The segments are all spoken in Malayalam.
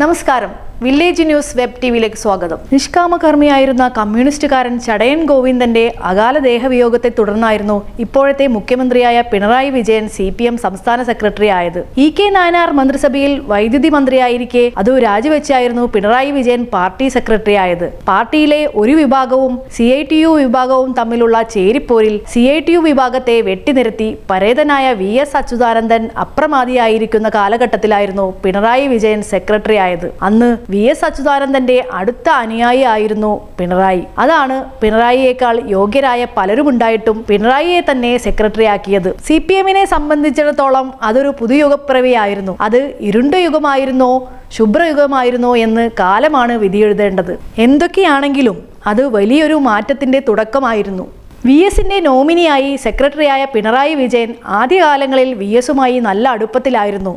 നമസ്കാരം. വില്ലേജ് ന്യൂസ് വെബ് ടി വിയിലേക്ക് സ്വാഗതം. നിഷ്കാമകർമ്മിയായിരുന്ന കമ്മ്യൂണിസ്റ്റുകാരൻ ചടയൻ ഗോവിന്ദന്റെ അകാല ദേഹവിയോഗത്തെ തുടർന്നായിരുന്നു ഇപ്പോഴത്തെ മുഖ്യമന്ത്രിയായ Pinarayi Vijayan C P M സംസ്ഥാന സെക്രട്ടറി ആയത് ഇ കെ നായനാർ മന്ത്രിസഭയിൽ വൈദ്യുതി മന്ത്രിയായിരിക്കെ അത് രാജിവെച്ചായിരുന്നു പിണറായി വിജയൻ പാർട്ടി സെക്രട്ടറി ആയത് പാർട്ടിയിലെ ഒരു വിഭാഗവും സി ഐ ടി യു വിഭാഗവും തമ്മിലുള്ള ചേരിപ്പോരിൽ സി ഐ ടി യു വിഭാഗത്തെ വെട്ടിനിരത്തി പരേതനായ വി എസ് അച്യുതാനന്ദൻ അപ്രമാദിയായിരിക്കുന്ന കാലഘട്ടത്തിലായിരുന്നു പിണറായി വിജയൻ സെക്രട്ടറി ആയത് അന്ന് വി എസ് അച്യുതാനന്ദന്റെ അടുത്ത അനുയായി ആയിരുന്നു പിണറായി. അതാണ് പിണറായിയേക്കാൾ യോഗ്യരായ പലരും ഉണ്ടായിട്ടും പിണറായിയെ തന്നെ സെക്രട്ടറി ആക്കിയത്. സി പി എമ്മിനെ സംബന്ധിച്ചിടത്തോളം അതൊരു പുതുയുഗപ്പിറവിയായിരുന്നു അത് ഇരുണ്ട യുഗമായിരുന്നോ ശുഭ്രയുഗമായിരുന്നോ എന്ന് കാലമാണ് വിധിയെഴുതേണ്ടത്. എന്തൊക്കെയാണെങ്കിലും അത് വലിയൊരു മാറ്റത്തിന്റെ തുടക്കമായിരുന്നു. വി എസിന്റെ നോമിനിയായി സെക്രട്ടറിയായ പിണറായി വിജയൻ ആദ്യകാലങ്ങളിൽ വി എസുമായി നല്ല അടുപ്പത്തിലായിരുന്നു.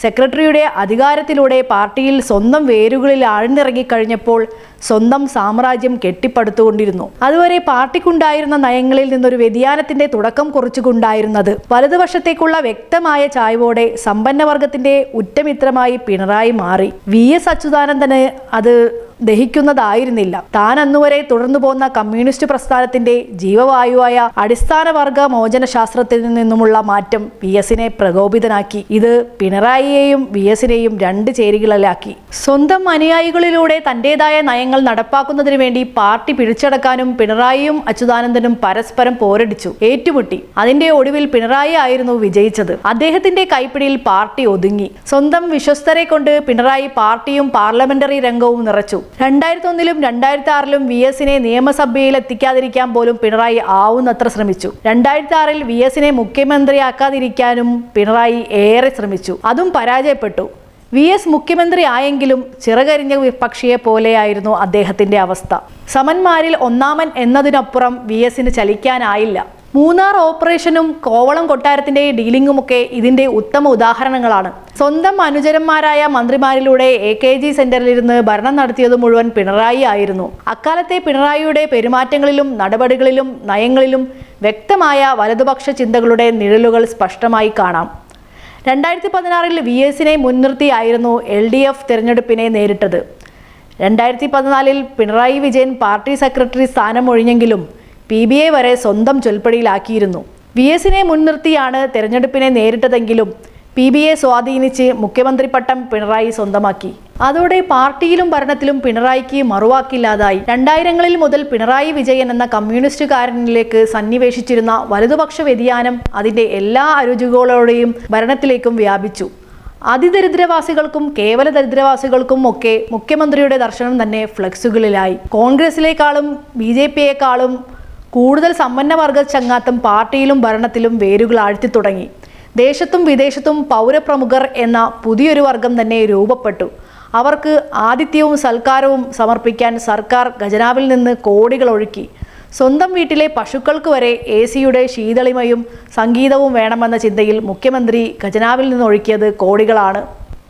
സെക്രട്ടറിയുടെ അധികാരത്തിലൂടെ പാർട്ടിയിൽ സ്വന്തം വേരുകളിൽ ആഴ്ന്നിറങ്ങിക്കഴിഞ്ഞപ്പോൾ സ്വന്തം സാമ്രാജ്യം കെട്ടിപ്പടുത്തുകൊണ്ടിരുന്നു. അതുവരെ പാർട്ടിക്കുണ്ടായിരുന്ന നയങ്ങളിൽ നിന്നൊരു വ്യതിയാനത്തിന്റെ തുടക്കം കുറിച്ചുകൊണ്ടായിരുന്നത്. വലതുവശത്തേക്കുള്ള വ്യക്തമായ ചായ്വോടെ സമ്പന്നവർഗത്തിന്റെ ഉറ്റമിത്രമായി പിണറായി മാറി. വി. എസ്. അച്യുതാനന്ദന് അത് ദഹിക്കുന്നതായിരുന്നില്ല. താൻ അന്നുവരെ തുടർന്നു പോന്ന കമ്മ്യൂണിസ്റ്റ് പ്രസ്ഥാനത്തിന്റെ ജീവവായുവായ അടിസ്ഥാന വർഗ മോചന ശാസ്ത്രത്തിൽ നിന്നുമുള്ള മാറ്റം വി എസിനെ പ്രകോപിതനാക്കി. ഇത് പിണറായിയെയും വി എസിനെയും രണ്ട് ചേരികളിലാക്കി. സ്വന്തം അനുയായികളിലൂടെ തന്റേതായ നയങ്ങൾ നടപ്പാക്കുന്നതിനു വേണ്ടി പാർട്ടി പിടിച്ചടക്കാനും പിണറായിയും അച്യുതാനന്ദനും പരസ്പരം പോരടിച്ചു ഏറ്റുമുട്ടി. അതിന്റെ ഒടുവിൽ പിണറായി ആയിരുന്നു വിജയിച്ചത്. അദ്ദേഹത്തിന്റെ കൈപ്പിടിയിൽ പാർട്ടി ഒതുങ്ങി. സ്വന്തം വിശ്വസ്തരെ കൊണ്ട് പിണറായി പാർട്ടിയും പാർലമെന്ററി രംഗവും നിറച്ചു. രണ്ടായിരത്തി ഒന്നിലും രണ്ടായിരത്തി ആറിലും വി എസിനെ നിയമസഭയിൽ എത്തിക്കാതിരിക്കാൻ പോലും പിണറായി ആവുന്നത്ര ശ്രമിച്ചു. രണ്ടായിരത്തി ആറിൽ വി എസിനെ മുഖ്യമന്ത്രിയാക്കാതിരിക്കാനും പിണറായി ഏറെ ശ്രമിച്ചു. അതും പരാജയപ്പെട്ടു. വി എസ് മുഖ്യമന്ത്രി ആയെങ്കിലും ചിറകരിഞ്ഞ പക്ഷിയെ പോലെയായിരുന്നു അദ്ദേഹത്തിന്റെ അവസ്ഥ. സമന്മാരിൽ ഒന്നാമൻ എന്നതിനപ്പുറം വി എസിന് ചലിക്കാനായില്ല. മൂന്നാർ ഓപ്പറേഷനും കോവളം കൊട്ടാരത്തിന്റെ ഡീലിംഗുമൊക്കെ ഇതിന്റെ ഉത്തമ ഉദാഹരണങ്ങളാണ്. സ്വന്തം അനുചരന്മാരായ മന്ത്രിമാരിലൂടെ എ കെ ജി സെന്ററിലിരുന്ന് ഭരണം നടത്തിയത് മുഴുവൻ പിണറായി ആയിരുന്നു. അക്കാലത്തെ പിണറായിയുടെ പെരുമാറ്റങ്ങളിലും നടപടികളിലും നയങ്ങളിലും വ്യക്തമായ വലതുപക്ഷ ചിന്തകളുടെ നിഴലുകൾ സ്പഷ്ടമായി കാണാം. രണ്ടായിരത്തി പതിനാറിൽ വി എസിനെ മുൻനിർത്തിയായിരുന്നു എൽ ഡി എഫ് തിരഞ്ഞെടുപ്പിനെ നേരിട്ടത്. രണ്ടായിരത്തി പതിനാലിൽ പിണറായി വിജയൻ പാർട്ടി സെക്രട്ടറി സ്ഥാനം ഒഴിഞ്ഞെങ്കിലും പി ബി എ വരെ സ്വന്തം ചൊൽപ്പടിയിലാക്കിയിരുന്നു. വി എസിനെ മുൻനിർത്തിയാണ് തെരഞ്ഞെടുപ്പിനെ നേരിട്ടതെങ്കിലും പി ബി എ സ്വാധീനിച്ച് മുഖ്യമന്ത്രി പട്ടം പിണറായി സ്വന്തമാക്കി. അതോടെ പാർട്ടിയിലും ഭരണത്തിലും പിണറായിക്ക് മറുവാക്കില്ലാതായി. രണ്ടായിരങ്ങളിൽ മുതൽ പിണറായി വിജയൻ എന്ന കമ്മ്യൂണിസ്റ്റുകാരനിലേക്ക് സന്നിവേശിച്ചിരുന്ന വലതുപക്ഷ വ്യതിയാനം അതിന്റെ എല്ലാ അരുചികളോടെയും ഭരണത്തിലേക്കും വ്യാപിച്ചു. അതിദരിദ്രവാസികൾക്കും കേവല ദരിദ്രവാസികൾക്കും ഒക്കെ മുഖ്യമന്ത്രിയുടെ ദർശനം തന്നെ ഫ്ലക്സുകളിലായി. കോൺഗ്രസിലേക്കാളും ബി ജെ പിയെക്കാളും കൂടുതൽ സമ്പന്നവർഗ ചങ്ങാത്തം പാർട്ടിയിലും ഭരണത്തിലും വേരുകൾ ആഴ്ത്തി തുടങ്ങി. ദേശത്തും വിദേശത്തും പൗരപ്രമുഖർ എന്ന പുതിയൊരു വർഗം തന്നെ രൂപപ്പെട്ടു. അവർക്ക് ആതിഥ്യവും സൽക്കാരവും സമർപ്പിക്കാൻ സർക്കാർ ഖജനാവിൽ നിന്ന് കോടികൾ ഒഴുക്കി. സ്വന്തം വീട്ടിലെ പശുക്കൾക്ക് വരെ എ സിയുടെ ശീതളിമയും സംഗീതവും വേണമെന്ന ചിന്തയിൽ മുഖ്യമന്ത്രി ഖജനാവിൽ നിന്ന് ഒഴുക്കിയത് കോടികളാണ്.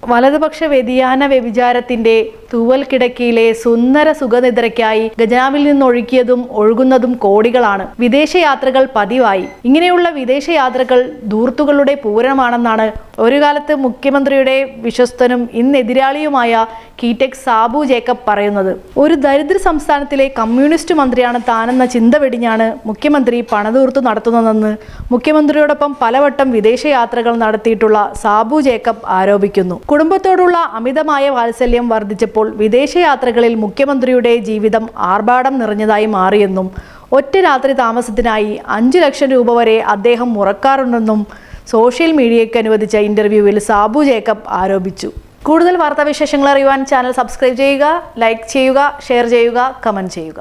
വലതുപക്ഷ വ്യതിയാന വ്യഭിചാരത്തിന്റെ തൂവൽ കിടക്കിയിലെ സുന്ദര സുഖനിദ്രയ്ക്കായി ഖജനാവിൽ നിന്നൊഴുക്കിയതും ഒഴുകുന്നതും കോടികളാണ്. വിദേശയാത്രകൾ പതിവായി. ഇങ്ങനെയുള്ള വിദേശയാത്രകൾ ധൂർത്തുകളുടെ പൂരമാണെന്നാണ് ഒരു കാലത്ത് മുഖ്യമന്ത്രിയുടെ വിശ്വസ്തനും ഇന്ന് എതിരാളിയുമായ കീറ്റെക് സാബു ജേക്കബ് പറയുന്നത്. ഒരു ദരിദ്ര സംസ്ഥാനത്തിലെ കമ്മ്യൂണിസ്റ്റ് മന്ത്രിയാണ് താനെന്ന ചിന്ത വെടിഞ്ഞാണ് മുഖ്യമന്ത്രി പണതൂർത്തു നടത്തുന്നതെന്ന് മുഖ്യമന്ത്രിയോടൊപ്പം പലവട്ടം വിദേശയാത്രകൾ നടത്തിയിട്ടുള്ള സാബു ജേക്കബ് ആരോപിക്കുന്നു. കുടുംബത്തോടുള്ള അമിതമായ വാത്സല്യം വർദ്ധിച്ചപ്പോൾ വിദേശയാത്രകളിൽ മുഖ്യമന്ത്രിയുടെ ജീവിതം ആർഭാടം നിറഞ്ഞതായി മാറിയെന്നും ഒറ്റ രാത്രി താമസത്തിനായി അഞ്ചു ലക്ഷം രൂപ വരെ അദ്ദേഹം മുറക്കാറുണ്ടെന്നും സോഷ്യൽ മീഡിയയ്ക്ക് അനുവദിച്ച ഇന്റർവ്യൂവിൽ സാബു ജേക്കബ് ആരോപിച്ചു. കൂടുതൽ വാർത്താവിശേഷങ്ങൾ അറിയുവാൻ ചാനൽ സബ്സ്ക്രൈബ് ചെയ്യുക ലൈക്ക് ചെയ്യുക ഷെയർ ചെയ്യുക കമന്റ് ചെയ്യുക.